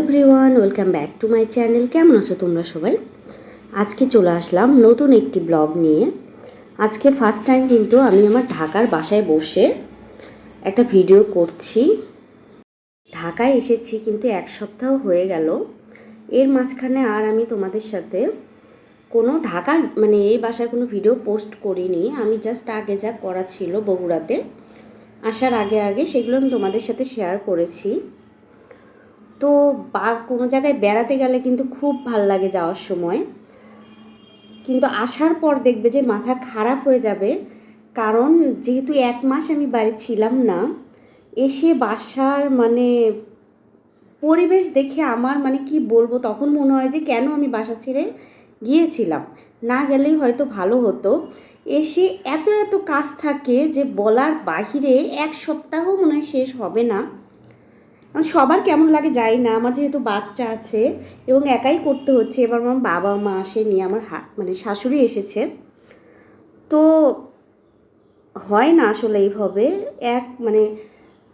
Everyone, welcome back to my channel. কেমন আছো তোমরা সবাই? আজকে চলে আসলাম নতুন একটি ব্লগ নিয়ে। আজকে ফার্স্ট টাইম কিন্তু আমি আমার ঢাকার বাসায় বসে একটা ভিডিও করছি। ঢাকায় এসেছি কিন্তু এক সপ্তাহ হয়ে গেল। এর মাঝখানে আর আমি তোমাদের সাথে কোনো ঢাকার মানে এই বাসায় কোনো ভিডিও পোস্ট করিনি। আমি জাস্ট আগে যা করা ছিল বগুড়াতে, আসার আগে আগে সেগুলো আমি তোমাদের সাথে শেয়ার করেছি। তো বা কোনো জায়গায় বেড়াতে গেলে কিন্তু খুব ভালো লাগে যাওয়ার সময়। কিন্তু আসার পর দেখবে যে মাথা খারাপ হয়ে যাবে। কারণ যেহেতু এক মাস আমি বাড়ি ছিলাম না, এসে বাসার মানে পরিবেশ দেখে আমার মানে কি বলব, তখন মনে হয় যে কেন আমি বাসা ছেড়ে গিয়েছিলাম? না গেলেই হয়তো ভালো হতো। এসে এত এত কাজ থাকে যে বলার বাহিরে এক সপ্তাহ মনে হয় শেষ হবে না। সবার কেমন লাগে যাই না, আমার যেহেতু বাচ্চা আছে এবং একাই করতে হচ্ছে, এবার আমার বাবা মা আসেনি, আমার হা- মানে শাশুড়ি এসেছে। তো হয় না আসলে এইভাবে, এক মানে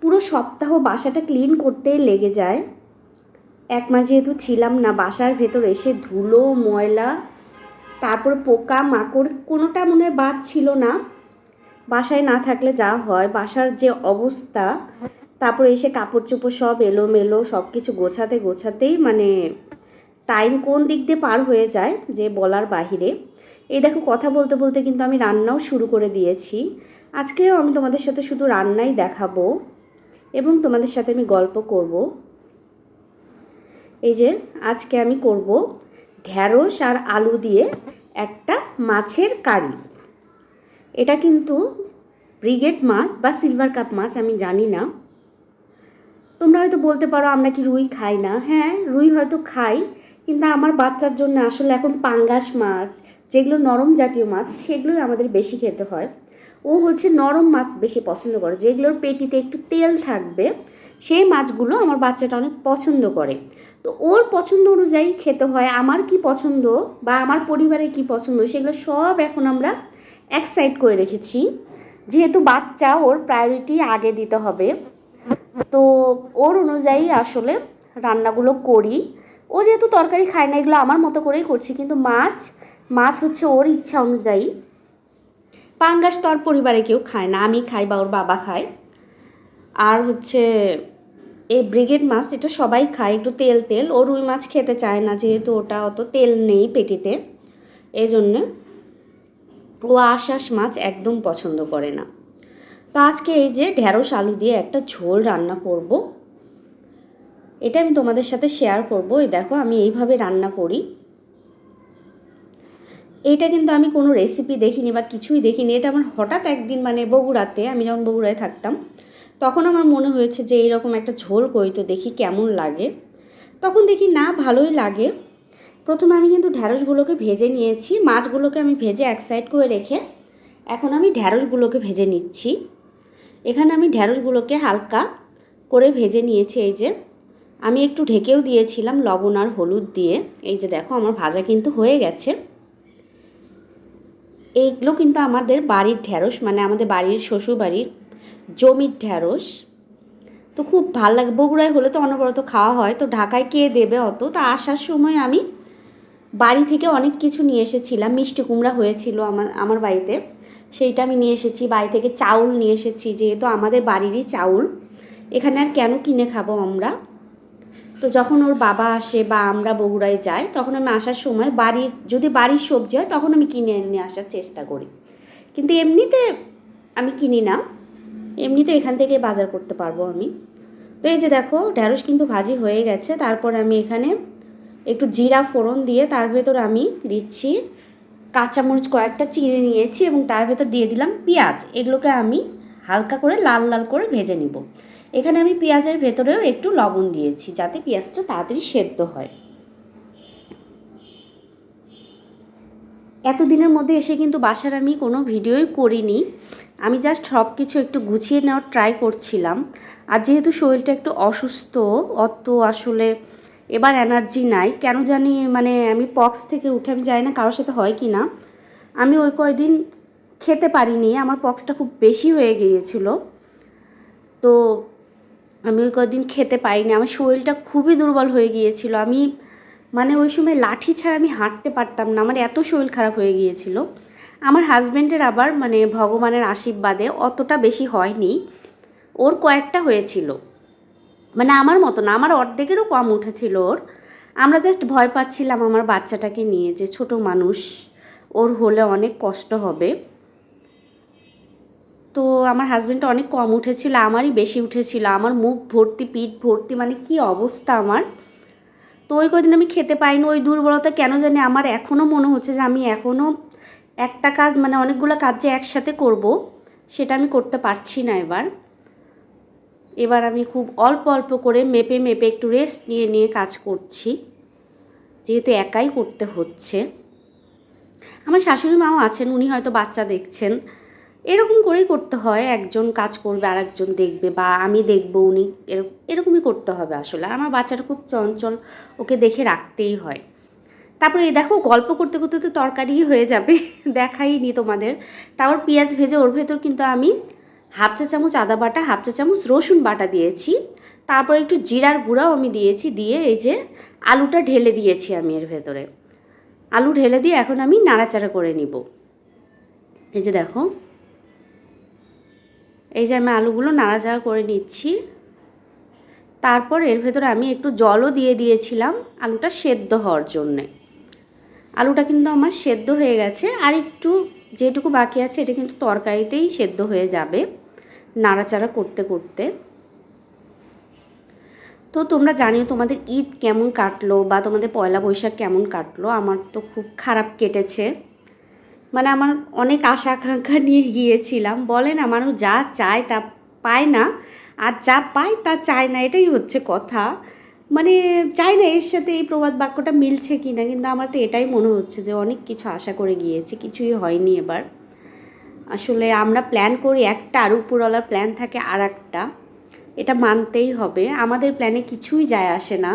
পুরো সপ্তাহ বাসাটা ক্লিন করতেই লেগে যায়। এক মাস যেহেতু ছিলাম না, বাসার ভেতর এসে ধুলো, ময়লা, তারপর পোকা, মাকড় কোনোটা মনে হয় বাদ ছিল না। বাসায় না থাকলে যা হয়, বাসার যে অবস্থা তারপরে এসে কাপড় চোপড় সব এলোমেলো সব কিছু গোছাতে গোছাতেই মানে টাইম কোন দিক দিয়ে পার হয়ে যায় যে বলার বাহিরে। এই দেখো কথা বলতে বলতে কিন্তু আমি রান্নাও শুরু করে দিয়েছি। আজকেও আমি তোমাদের সাথে শুধু রান্নাই দেখাবো এবং তোমাদের সাথে আমি গল্প করব। এই যে আজকে আমি করব ঢ্যাঁড়স আর আলু দিয়ে একটা মাছের কারি। এটা কিন্তু ব্রিগেড মাছ বা সিলভার কাপ মাছ, আমি জানি না। তোমরা হয়তো বলতে পারো আমরা কি রুই খাই না। হ্যাঁ রুই হয়তো খাই, কিন্তু আমার বাচ্চার জন্য আসলে এখন পাঙ্গাস মাছ, যেগুলো নরম জাতীয় মাছ, সেগুলোই আমাদের বেশি খেতে হয়। ও হচ্ছে নরম মাছ বেশি পছন্দ করে, যেগুলোর পেটিতে একটু তেল থাকবে, সেই মাছগুলো আমার বাচ্চাটা অনেক পছন্দ করে। তো ওর পছন্দ অনুযায়ী খেতে হয়, আমার কি পছন্দ বা আমার পরিবারের কি পছন্দ, সেগুলো সব এখন আমরা এক সাইড করে রেখেছি। যেহেতু বাচ্চা, ওর প্রায়োরিটি আগে দিতে হবে। তো ওর অনুযায়ী আসলে রান্নাগুলো করি। ও যেহেতু তরকারি খায় না, এগুলো আমার মতো করেই করছি। কিন্তু মাছ মাছ হচ্ছে ওর ইচ্ছা অনুযায়ী। পাঙ্গাস তো পরিবারে কেউ খায় না, আমি খাই বা ওর বাবা খায়। আর হচ্ছে এই ব্রিগেড মাছ, এটা সবাই খায়, একটু তেল তেল। ও রুই মাছ খেতে চায় না, যেহেতু ওটা অত তেল নেই পেটিতে। এই জন্যে ও আশাস মাছ একদম পছন্দ করে না। তো আজকে এই যে ঢ্যাঁড়স আলু দিয়ে একটা ঝোল রান্না করব, এটা আমি তোমাদের সাথে শেয়ার করব। এই দেখো, আমি এইভাবে রান্না করি। এটা কিন্তু আমি কোনো রেসিপি দেখিনি বা কিছুই দেখিনি। এটা আমার হঠাৎ একদিন মানে বগুড়াতে, আমি যখন বগুড়ায় থাকতাম, তখন আমার মনে হয়েছে যে এইরকম একটা ঝোল করি তো দেখি কেমন লাগে। তখন দেখি না, ভালোই লাগে। প্রথমে আমি কিন্তু ঢ্যাঁড়সগুলোকে ভেজে নিয়েছি। মাছগুলোকে আমি ভেজে এক সাইড করে রেখে এখন আমি ঢ্যাঁড়সগুলোকে ভেজে নিচ্ছি। এখানে আমি ঢ্যাঁড়সগুলোকে হালকা করে ভেজে নিয়েছি, এই যে। আমি একটু ঢেকেও দিয়েছিলাম লবণ আর হলুদ দিয়ে। এই যে দেখো, আমার ভাজা কিন্তু হয়ে গেছে। এইগুলো কিন্তু আমাদের বাড়ির ঢ্যাঁড়স মানে আমাদের বাড়ির শ্বশুর বাড়ির জমির ঢ্যাঁড়স তো খুব ভালো লাগে, বগুড়ায় হলে তো অনবরত খাওয়া হয়। তো ঢাকায় কে দেবে অত? তো আসার সময় আমি বাড়ি থেকে অনেক কিছু নিয়ে এসেছিলাম। মিষ্টি কুমড়া হয়েছিল আমার আমার বাড়িতে। সেইটা আমি নিয়ে এসেছি, বাড়ি থেকে চাউল নিয়ে এসেছি, যেহেতু আমাদের বাড়িরই চাউল। এখানে আর কেন কিনে খাব আমরা? তো যখন ওর বাবা আসে বা আমরা বগুড়ায় যাই, তখন আমি আসার সময় বাড়ির, যদি বাড়ির সবজি হয়, তখন আমি কিনে নিয়ে আসার চেষ্টা করি। কিন্তু এমনিতে আমি কিনি না। এমনিতে এখান থেকে বাজার করতে পারব আমি। তো এই যে দেখো ঢ্যাঁড়স কিন্তু ভাজি হয়ে গেছে। তারপর আমি এখানে একটু জিরা ফোড়ন দিয়ে তার ভেতর আমি দিচ্ছি। কাঁচামরিচ কয়েকটা চিড়ে নিয়েছি এবং তার ভেতর দিয়ে দিলাম পেঁয়াজ। এগুলোকে আমি হালকা করে লাল লাল করে ভেজে নিব। এখানে আমি পেঁয়াজের ভেতরেও একটু লবণ দিয়েছি যাতে পেঁয়াজটা তাড়াতাড়ি সেদ্ধ হয়। এতদিনের মধ্যে এসে কিন্তু বাসার আমি কোনো ভিডিওই করিনি। আমি জাস্ট সব কিছু একটু গুছিয়ে নেওয়ার ট্রাই করছিলাম। আর যেহেতু শরীরটা একটু অসুস্থ, অত আসলে এবার এনার্জি নাই। কেন জানি মানে আমি পক্স থেকে উঠে আমি যাই না কারোর সাথে হয় কি না। আমি ওই কয়দিন খেতে পারিনি, আমার পক্সটা খুব বেশি হয়ে গিয়েছিল। তো আমি ওই কদিন খেতে পাইনি আমার শরীরটা খুবই দুর্বল হয়ে গিয়েছিল। আমি মানে ওই সময় লাঠি ছাড়া আমি হাঁটতে পারতাম না, আমার এত শরীর খারাপ হয়ে গিয়েছিল। আমার হাজব্যান্ডের আবার মানে ভগবানের আশীর্বাদে অতটা বেশি হয়নি। ওর কয়েকটা হয়েছিল। মানে আমার মতো না, আমার অর্ধেকেরও কম উঠেছিল ওর। আমরা জাস্ট ভয় পাচ্ছিলাম আমার বাচ্চাটাকে নিয়ে যে ছোট মানুষ, ওর হলে অনেক কষ্ট হবে। তো আমার হাজব্যান্ডটা অনেক কম উঠেছিল, আমারই বেশি উঠেছিল, আমার মুখ ভর্তি, পিঠ ভর্তি মানে কি অবস্থা আমার। তো ওই কদিন আমি খেতে পাইনি, ওই দুর্বলতা কেন জানি আমার এখনও মনে হচ্ছে যে আমি এখনও একটা কাজ মানে অনেকগুলো কাজ যে একসাথে করব, সেটা আমি করতে পারছি না এবার। এবার আমি খুব অল্প অল্প করে মেপে মেপে একটু রেস্ট নিয়ে নিয়ে কাজ করছি। যেহেতু একাই করতে হচ্ছে। আমার শাশুড়ি মাও আছেন, উনি হয়তো বাচ্চা দেখছেন। এরকম করেই করতে হয়, একজন কাজ করবে আর একজন দেখবে, বা আমি দেখব উনি এরকম এরকমই করতে হবে আসলে। আর আমার বাচ্চাটা খুব চঞ্চল, ওকে দেখে রাখতেই হয়। তারপরে এই দেখো, গল্প করতে করতে তো তরকারিই হয়ে যাবে, দেখাইনি তোমাদের। তারপর পেঁয়াজ ভেজে, ওর ভেতর কিন্তু আমি হাফ চা চামচ আদা বাটা, হাফ চা চামচ রসুন বাটা দিয়েছি। তারপর একটু জিরার গুঁড়াও আমি দিয়েছি, দিয়ে এই যে আলুটা ঢেলে দিয়েছি আমি এর ভেতরে। আলু ঢেলে দিয়ে এখন আমি নাড়াচাড়া করে নিব। এই যে দেখো, এই যে আমি আলুগুলো নাড়াচাড়া করে নিচ্ছি। তারপর এর ভেতরে আমি একটু জলও দিয়ে দিয়েছিলাম, আলুটা সেদ্ধ হওয়ার জন্যে। আলুটা কিন্তু আমার সেদ্ধ হয়ে গেছে, আর একটু যেটুকু বাকি আছে, এটা কিন্তু তরকারিতেই সেদ্ধ হয়ে যাবে নাড়াচাড়া করতে করতে। তো তোমরা জানিও তোমাদের ঈদ কেমন কাটলো বা তোমাদের পয়লা বৈশাখ কেমন কাটলো? আমার তো খুব খারাপ কেটেছে। মানে আমার অনেক আশা আকাঙ্ক্ষা নিয়ে গিয়েছিলাম। বলে না, মানুষ যা চায় তা পায় না। আর যা পায় তা চায় না, এটাই হচ্ছে কথা। মানে চাই না এর সাথে এই প্রবাদ বাক্যটা মিলছে কি না কিন্তু আমার তো এটাই মনে হচ্ছে যে অনেক কিছু আশা করে গিয়েছি, কিছুই হয়নি এবার। আসলে আমরা প্ল্যান করি একটা আর উপরওয়ালার প্ল্যান থাকে আর একটা এটা মানতেই হবে। আমাদের প্ল্যানে কিছুই যায় আসে না।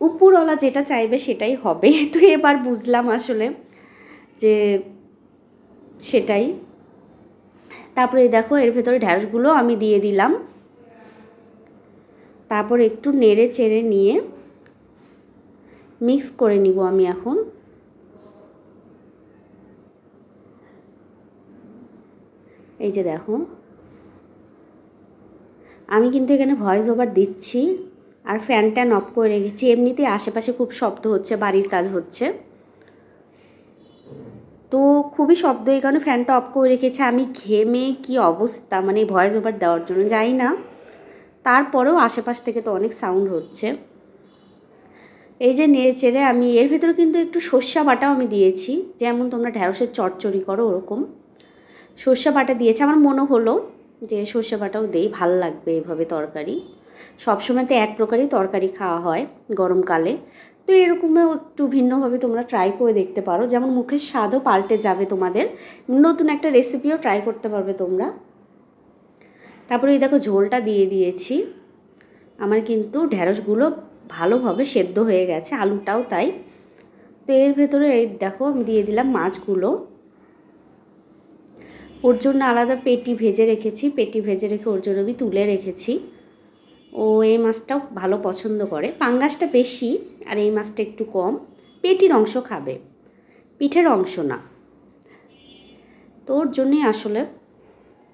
উপরওয়ালা যেটা চাইবে সেটাই হবে। তো এবার বুঝলাম আসলে যে সেটাই। তারপরে দেখো এর ভেতরে ঢ্যাঁড়সগুলো আমি দিয়ে দিলাম। তারপর একটু নেড়ে চেড়ে নিয়ে মিক্স করে নিব আমি এখন। এই যে দেখো। আমি কিন্তু এখানে ভয়েস ওভার দিচ্ছি আর ফ্যান ট্যান অফ করে রেখেছি। এমনিতেই আশেপাশে খুব শব্দ হচ্ছে, বাড়ির কাজ হচ্ছে। তো খুবই শব্দ এই কারণে ফ্যানটা অফ করে রেখেছে। আমি ঘেমে কি অবস্থা? মানে ভয়েস ওভার দেওয়ার জন্য, যাই না। তারপরেও আশেপাশ থেকে তো অনেক সাউন্ড হচ্ছে। এই যে নেড়ে আমি, এর ভিতরে কিন্তু একটু সর্ষা বাটাও আমি দিয়েছি। যেমন তোমরা ঢ্যাঁড়সের চটচড়ি করো, ওরকম। সর্ষা বাটা দিয়েছে। আমার মনে হলো যে সর্ষে বাটাও দেই, ভালো লাগবে এভাবে তরকারি। সবসময় তো এক প্রকারই তরকারি খাওয়া হয় গরমকালে। তো এরকমও একটু ভিন্নভাবে তোমরা ট্রাই করে দেখতে পারো। যেমন মুখের স্বাদও পাল্টে যাবে তোমাদের। নতুন একটা রেসিপিও ট্রাই করতে পারবে তোমরা। তারপরে এই দেখো ঝোলটা দিয়ে দিয়েছি। আমার কিন্তু ঢ্যাঁড়সগুলো ভালোভাবে সেদ্ধ হয়ে গেছে, আলুটাও তাই। তো এর ভেতরে এই দেখো আমি দিয়ে দিলাম মাছগুলো। ওর জন্য আলাদা পেটি ভেজে রেখেছি, পেটি ভেজে রেখে ওর জন্য আমি তুলে রেখেছি। ও এই মাছটাও ভালো পছন্দ করে। পাঙ্গাসটা বেশি আর এই মাছটা একটু কম। পেটির অংশ খাবে, পিঠের অংশ না। তো ওর জন্যই আসলে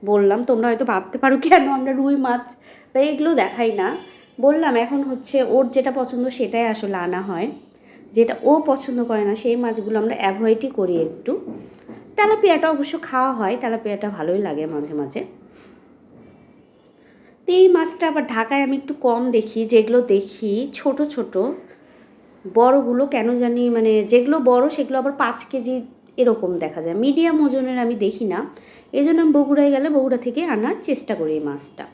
বললাম, তোমরা হয়তো ভাবতে পারো কেন আমরা রুই মাছ? বা এগুলো দেখাই না। বললাম, এখন হচ্ছে ওর যেটা পছন্দ সেটাই আসলে আনা হয়। যেটা ও পছন্দ করে না, সেই মাছগুলো আমরা অ্যাভয়েডই করি একটু। তেলাপিয়াটা অবশ্য খাওয়া হয়, তেলাপিয়াটা ভালোই লাগে মাঝে মাঝে। তো এই মাছটা আবার ঢাকায় আমি একটু কম দেখি, যেগুলো দেখি ছোট ছোট। বড়গুলো কেন জানি মানে যেগুলো বড়, সেগুলো আবার পাঁচ কেজি এরকম দেখা যায়। মিডিয়াম ওজনের আমি দেখি না। এই জন্য আমি বগুড়ায় গেলে বগুড়া থেকে আনার চেষ্টা করি এই মাছটা।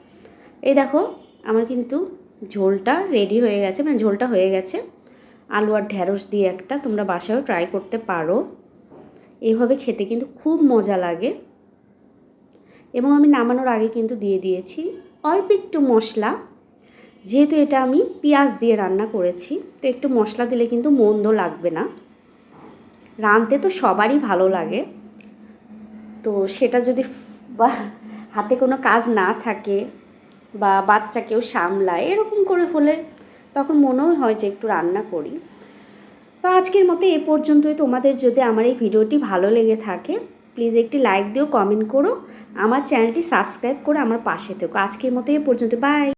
এই দেখো, আমার কিন্তু ঝোলটা রেডি হয়ে গেছে মানে ঝোলটা হয়ে গেছে। আলু আর ঢ্যাঁড়স দিয়ে একটা তোমরা বাসায়ও ট্রাই করতে পারো। এইভাবে খেতে কিন্তু খুব মজা লাগে। এবং আমি নামানোর আগে কিন্তু দিয়ে দিয়েছি অল্প একটু মশলা। যেহেতু এটা আমি পেঁয়াজ দিয়ে রান্না করেছি, তো একটু মশলা দিলে কিন্তু মন্দ লাগবে না। রাঁধতে তো সবারই ভালো লাগে। তো সেটা যদি বা হাতে কোনো কাজ না থাকে বা বাচ্চাকেও সামলায়, এরকম করে হলে তখন মনেও হয় যে একটু রান্না করি। তো আজকের মতো এ পর্যন্তই। তোমাদের যদি আমার এই ভিডিওটি ভালো লেগে থাকে প্লিজ একটি লাইক দিও কমেন্ট করো। আমার চ্যানেলটি সাবস্ক্রাইব করে আমার পাশে থেকো। আজকের মতো এ পর্যন্ত। বাই